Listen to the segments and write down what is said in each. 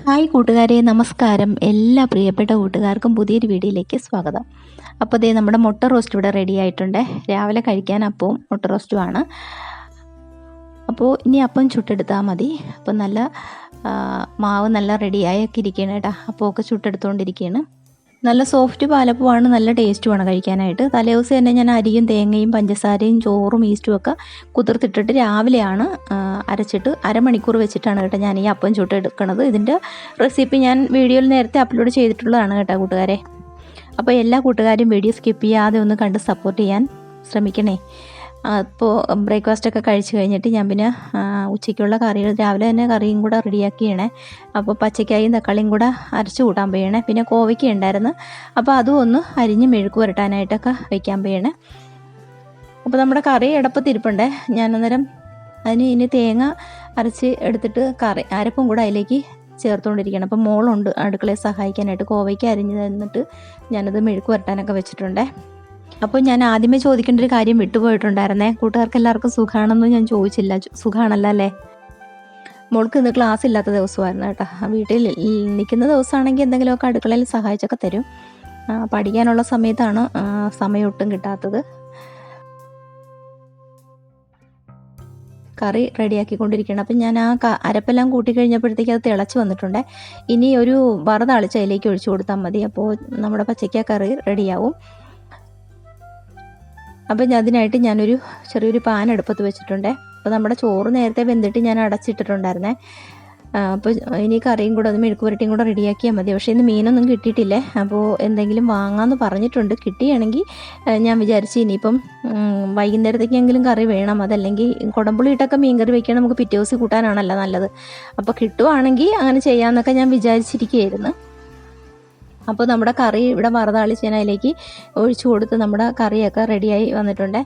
Hi കൂട്ടുകാരെ നമസ്കാരം. എല്ലാ പ്രിയപ്പെട്ട കൂട്ടുകാർക്കും പുതിയൊരു വീഡിയോയിലേക്ക് സ്വാഗതം. അപ്പോൾ ദേ നമ്മുടെ മുട്ട റോസ്റ്റ് ഇവിടെ റെഡി ആയിട്ടുണ്ട്. രാവിലെ കഴിക്കാൻ അപ്പവും മുട്ട റോസ്റ്റുമാണ് അപ്പോൾ ഇനി അപ്പം ചുട്ടെടുത്താൽ മതി. അപ്പോൾ നല്ല മാവ് നല്ല റെഡിയായൊക്കെ ഇരിക്കുകയാണ് കേട്ടോ. അപ്പോൾ ഒക്കെ ചുട്ടെടുത്തുകൊണ്ടിരിക്കുകയാണ് നല്ല സോഫ്റ്റ് പാലപ്പമാണ് നല്ല ടേസ്റ്റുമാണ് കഴിക്കാനായിട്ട്. തലേദിവസം തന്നെ ഞാൻ അരിയും തേങ്ങയും പഞ്ചസാരയും ചോറും ഈസ്റ്റും ഒക്കെ കുതിർത്തിട്ടിട്ട് രാവിലെയാണ് അരച്ചിട്ട് അരമണിക്കൂർ വെച്ചിട്ടാണ് കേട്ടോ ഞാൻ ഈ അപ്പം ചുട്ട് എടുക്കുന്നത് ഇതിന്റെ റെസിപ്പി ഞാൻ വീഡിയോയിൽ നേരത്തെ അപ്ലോഡ് ചെയ്തിട്ടുള്ളതാണ് കേട്ടോ കൂട്ടുകാരെ. അപ്പോൾ എല്ലാ കൂട്ടുകാരും വീഡിയോ സ്കിപ്പ് ചെയ്യാതെ ഒന്ന് കണ്ട് സപ്പോർട്ട് ചെയ്യാൻ ശ്രമിക്കണേ. അപ്പോൾ ബ്രേക്ക്ഫാസ്റ്റ് ഒക്കെ കഴിച്ച് കഴിഞ്ഞിട്ട് ഞാൻ പിന്നെ ഉച്ചയ്ക്കുള്ള കറികൾ രാവിലെ തന്നെ കറിയും കൂടെ റെഡിയാക്കിയണേ അപ്പോൾ പച്ചക്കായും തക്കാളിയും കൂടെ അരച്ച് കൂട്ടാൻ പോയണേ പിന്നെ കോവയ്ക്ക ഉണ്ടായിരുന്നു. അപ്പോൾ അതും ഒന്ന് അരിഞ്ഞ് മെഴുക്ക് പുരട്ടാനായിട്ടൊക്കെ വയ്ക്കാൻ പോയണേ അപ്പോൾ നമ്മുടെ കറി ഇടപ്പത്തിരിപ്പുണ്ടേ ഞാൻ അന്നേരം അതിന് ഇനി തേങ്ങ അരച്ച് എടുത്തിട്ട് കറി അരപ്പും കൂടെ അതിലേക്ക് ചേർത്തുകൊണ്ടിരിക്കണം അപ്പോൾ മോളുണ്ട് അടുക്കളയെ സഹായിക്കാനായിട്ട് കോവയ്ക്ക് അരിഞ്ഞ് തന്നിട്ട് ഞാനത് മെഴുക്ക് പുരട്ടാനൊക്കെ വെച്ചിട്ടുണ്ടേ. അപ്പോൾ ഞാൻ ആദ്യമേ ചോദിക്കേണ്ട ഒരു കാര്യം വിട്ടുപോയിട്ടുണ്ടായിരുന്നേ? കൂട്ടുകാർക്ക് എല്ലാവർക്കും സുഖമാണെന്നും ഞാൻ ചോദിച്ചില്ല. സുഖാണല്ല അല്ലേ? മോൾക്ക് ഇന്ന് ക്ലാസ് ഇല്ലാത്ത ദിവസമായിരുന്നു കേട്ടോ. വീട്ടിൽ നിൽക്കുന്ന ദിവസമാണെങ്കിൽ എന്തെങ്കിലുമൊക്കെ അടുക്കളയിൽ സഹായിച്ചൊക്കെ തരും. പഠിക്കാനുള്ള സമയത്താണ് സമയം ഒട്ടും കിട്ടാത്തത്. കറി റെഡിയാക്കിക്കൊണ്ടിരിക്കുകയാണ്. അപ്പം ഞാൻ ആ അരപ്പെല്ലാം കൂട്ടി കഴിഞ്ഞപ്പോഴത്തേക്ക് അത് തിളച്ച് വന്നിട്ടുണ്ട്. ഇനി ഒരു വറുതളിച്ച് അതിലേക്ക് ഒഴിച്ചു കൊടുത്താൽ മതി. അപ്പോൾ നമ്മുടെ പച്ചയ്ക്ക കറി റെഡിയാവും അപ്പം ഞാൻ അതിനായിട്ട് ഞാനൊരു ചെറിയൊരു പാൻ അടുപ്പത്ത് വെച്ചിട്ടുണ്ട്. അപ്പോൾ നമ്മുടെ ചോറ് നേരത്തെ വെന്തിട്ട് ഞാൻ അടച്ചിട്ടിട്ടുണ്ടായിരുന്നേ. അപ്പോൾ ഇനി കറിയും കൂടെ ഒന്ന് മെഴുക്ക് പുരട്ടിയും കൂടെ റെഡിയാക്കിയാൽ മതി. പക്ഷേ ഇന്ന് മീനൊന്നും കിട്ടിയിട്ടില്ലേ? അപ്പോൾ എന്തെങ്കിലും വാങ്ങാമെന്ന് പറഞ്ഞിട്ടുണ്ട്. കിട്ടിയാണെങ്കിൽ ഞാൻ വിചാരിച്ച് ഇനിയിപ്പം വൈകുന്നേരത്തേക്കെങ്കിലും കറി വേണം. അതല്ലെങ്കിൽ കുടമ്പുളി ഇട്ടൊക്കെ മീൻ കറി വയ്ക്കാൻ നമുക്ക് പിറ്റേ ദിവസം കൂട്ടാനാണല്ലോ നല്ലത്. അപ്പോൾ കിട്ടുവാണെങ്കിൽ അങ്ങനെ ചെയ്യാമെന്നൊക്കെ ഞാൻ വിചാരിച്ചിരിക്കുകയായിരുന്നു. അപ്പോൾ നമ്മുടെ കറി ഇവിടെ വറുതാളിച്ച് ഞാൻ അതിലേക്ക് ഒഴിച്ചു കൊടുത്ത് നമ്മുടെ കറിയൊക്കെ റെഡിയായി വന്നിട്ടുണ്ട്.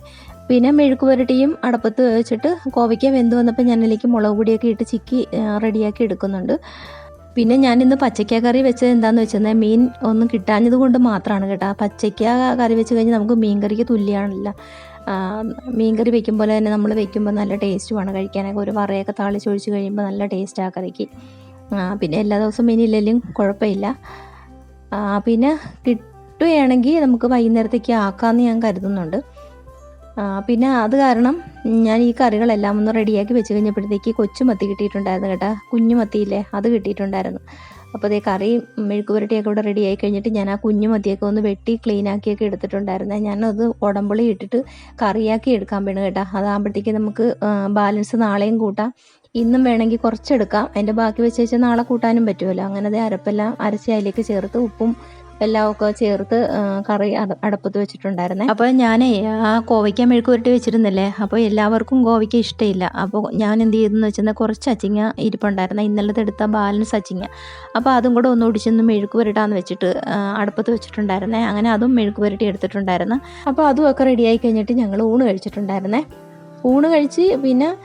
പിന്നെ മെഴുക്ക് പുരട്ടിയും അടപ്പത്ത് വെച്ചിട്ട് കോവയ്ക്ക വെന്ത് വന്നപ്പോൾ ഞാൻ അതിലേക്ക് മുളക് പൊടിയൊക്കെ ഇട്ട് ചിക്കി റെഡിയാക്കി എടുക്കുന്നുണ്ട്. പിന്നെ ഞാൻ ഇന്ന് പച്ചയ്ക്ക കറി വെച്ചത് എന്താണെന്ന് വെച്ചാൽ മീൻ ഒന്നും കിട്ടാഞ്ഞത് കൊണ്ട് മാത്രമാണ് കേട്ടോ. പച്ചയ്ക്ക കറി വെച്ച് കഴിഞ്ഞാൽ നമുക്ക് മീൻ കറിക്ക് തുല്യമാണല്ലോ ആ, മീൻ കറി വെക്കും പോലെ തന്നെ നമ്മൾ വെക്കുമ്പോൾ നല്ല ടേസ്റ്റ് ടേസ്റ്റുമാണ് കഴിക്കാനൊക്കെ. ഒരു വറയൊക്കെ താളിച്ചൊഴിച്ച് കഴിയുമ്പോൾ നല്ല ടേസ്റ്റ് ആ കറിക്ക്. പിന്നെ എല്ലാ ദിവസവും മീനില്ലെങ്കിലും കുഴപ്പമില്ല. പിന്നെ കിട്ടുകയാണെങ്കിൽ നമുക്ക് വൈകുന്നേരത്തേക്ക് ആക്കാമെന്ന് ഞാൻ കരുതുന്നുണ്ട്. പിന്നെ അത് കാരണം ഞാൻ ഈ കറികളെല്ലാം ഒന്ന് റെഡിയാക്കി വെച്ച് കഴിഞ്ഞപ്പോഴത്തേക്ക് കൊച്ചുമത്തി കിട്ടിയിട്ടുണ്ടായിരുന്നു കേട്ടോ. കുഞ്ഞു മത്തിയില്ലേ? അത് കിട്ടിയിട്ടുണ്ടായിരുന്നു. അപ്പോൾ അതേ കറി മെഴുക്ക് പുരട്ടിയൊക്കെ ഇവിടെ റെഡി ആയി കഴിഞ്ഞിട്ട് ഞാൻ ആ കുഞ്ഞു മതിയൊക്കെ ഒന്ന് വെട്ടി ക്ലീൻ ആക്കിയൊക്കെ എടുത്തിട്ടുണ്ടായിരുന്നേ. ഞാനത് ഉടമ്പുളി ഇട്ടിട്ട് കറിയാക്കി എടുക്കാൻ വേണം കേട്ടോ. അതാകുമ്പോഴത്തേക്ക് നമുക്ക് ബാലൻസ് നാളെയും കൂട്ടാം. ഇന്നും വേണമെങ്കിൽ കുറച്ചെടുക്കാം. അതിന്റെ ബാക്കി വെച്ച് വെച്ചാൽ നാളെ കൂട്ടാനും പറ്റുമല്ലോ. അങ്ങനെ ദേ അരപ്പെല്ലാം അരച്ച് അതിലേക്ക് ചേർത്ത് ഉപ്പും എല്ലാം ഒക്കെ ചേർത്ത് കറി അട- അടപ്പത്ത് വെച്ചിട്ടുണ്ടായിരുന്നേ. അപ്പോൾ ഞാൻ ആ കോവയ്ക്ക മെഴുക്ക് പുരട്ടി വെച്ചിരുന്നില്ലേ? അപ്പോൾ എല്ലാവർക്കും കോവയ്ക്ക ഇഷ്ടമില്ല അപ്പോൾ ഞാൻ എന്ത് ചെയ്തെന്ന് വെച്ചാൽ കുറച്ച് അച്ചിങ്ങ ഇരിപ്പുണ്ടായിരുന്നു. ഇന്നലത്തെ എടുത്ത ബാലൻസ് അച്ചിങ്ങ. അപ്പോൾ അതും കൂടെ ഒന്ന് ഒടിച്ചൊന്ന് മെഴുക്ക് പുരട്ടാന്ന് വെച്ചിട്ട് അടുപ്പത്ത് വെച്ചിട്ടുണ്ടായിരുന്നേ. അങ്ങനെ അതും മെഴുക്ക് പുരട്ടി എടുത്തിട്ടുണ്ടായിരുന്നു. അപ്പോൾ അതും ഒക്കെ റെഡിയായി കഴിഞ്ഞിട്ട് ഞങ്ങൾ ഊണ് കഴിച്ചിട്ടുണ്ടായിരുന്നേ. ഊണ് കഴിച്ച് പിന്നെ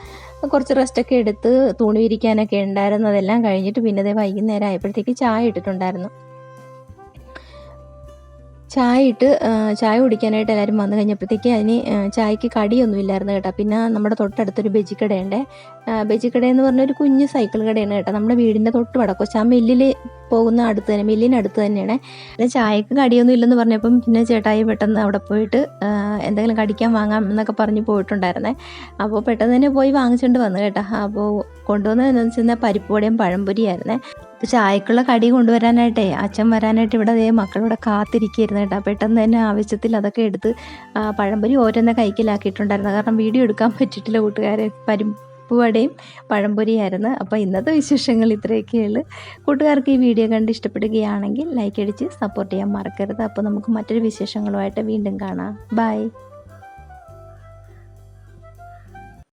കുറച്ച് റെസ്റ്റൊക്കെ എടുത്ത് തൂണി വിരിക്കാനൊക്കെ ഉണ്ടായിരുന്നു. അതെല്ലാം കഴിഞ്ഞിട്ട് പിന്നെ അതേ വൈകുന്നേരം ആയപ്പോഴത്തേക്ക് ചായ ഇട്ടിട്ടുണ്ടായിരുന്നു. ചായ ഇട്ട് ചായ കുടിക്കാനായിട്ട് എല്ലാവരും വന്നു കഴിഞ്ഞപ്പോഴത്തേക്ക് അതിന് ചായക്ക് കടിയൊന്നും ഇല്ലായിരുന്നു കേട്ടോ. പിന്നെ നമ്മുടെ തൊട്ടടുത്തൊരു ബജി കടയുണ്ട് ബജി കടയെന്ന് പറഞ്ഞ ഒരു കുഞ്ഞ് സൈക്കിൾ കടയാണ് കേട്ടോ. നമ്മുടെ വീടിന്റെ തൊട്ട് വടക്കൊച്ച ആ മില്ലിൽ പോകുന്ന അടുത്ത് തന്നെ മില്ലിനടുത്ത് തന്നെയാണ്. പിന്നെ ചായക്ക് കടിയൊന്നും ഇല്ലെന്ന് പറഞ്ഞപ്പം പിന്നെ ചേട്ടായി പെട്ടെന്ന് അവിടെ പോയിട്ട് എന്തെങ്കിലും കടിക്കാൻ വാങ്ങാം എന്നൊക്കെ പറഞ്ഞ് പോയിട്ടുണ്ടായിരുന്നേ. അപ്പോൾ പെട്ടെന്ന് തന്നെ പോയി വാങ്ങിച്ചുകൊണ്ട് വന്നു കേട്ടോ. അപ്പോൾ കൊണ്ടുവന്നത് എന്താണെന്ന് വെച്ചാൽ പരിപ്പ് വടയും പഴംപൊരിയായിരുന്നേ. ചായക്കുള്ള കടി കൊണ്ടുവരാനായിട്ടേ അച്ഛൻ വരാനായിട്ട് ഇവിടെ അതേ മക്കളിവിടെ കാത്തിരിക്കുകയായിരുന്നു കേട്ടോ. പെട്ടെന്ന് തന്നെ ആവശ്യത്തിൽ അതൊക്കെ എടുത്ത് പഴംപൊരി ഓരോന്നെ കൈക്കലാക്കിയിട്ടുണ്ടായിരുന്നു. കാരണം വീഡിയോ എടുക്കാൻ പറ്റിയിട്ടില്ല കൂട്ടുകാരെ പരിപ്പ് വടയും പഴംപൊരിയായിരുന്നു. അപ്പോൾ ഇന്നത്തെ വിശേഷങ്ങൾ ഇത്രയൊക്കെയുള്ളൂ. കൂട്ടുകാർക്ക് ഈ വീഡിയോ കണ്ട് ഇഷ്ടപ്പെടുകയാണെങ്കിൽ ലൈക്ക് അടിച്ച് സപ്പോർട്ട് ചെയ്യാൻ മറക്കരുത്. അപ്പോൾ നമുക്ക് മറ്റൊരു വിശേഷങ്ങളുമായിട്ട് വീണ്ടും കാണാം. ബൈ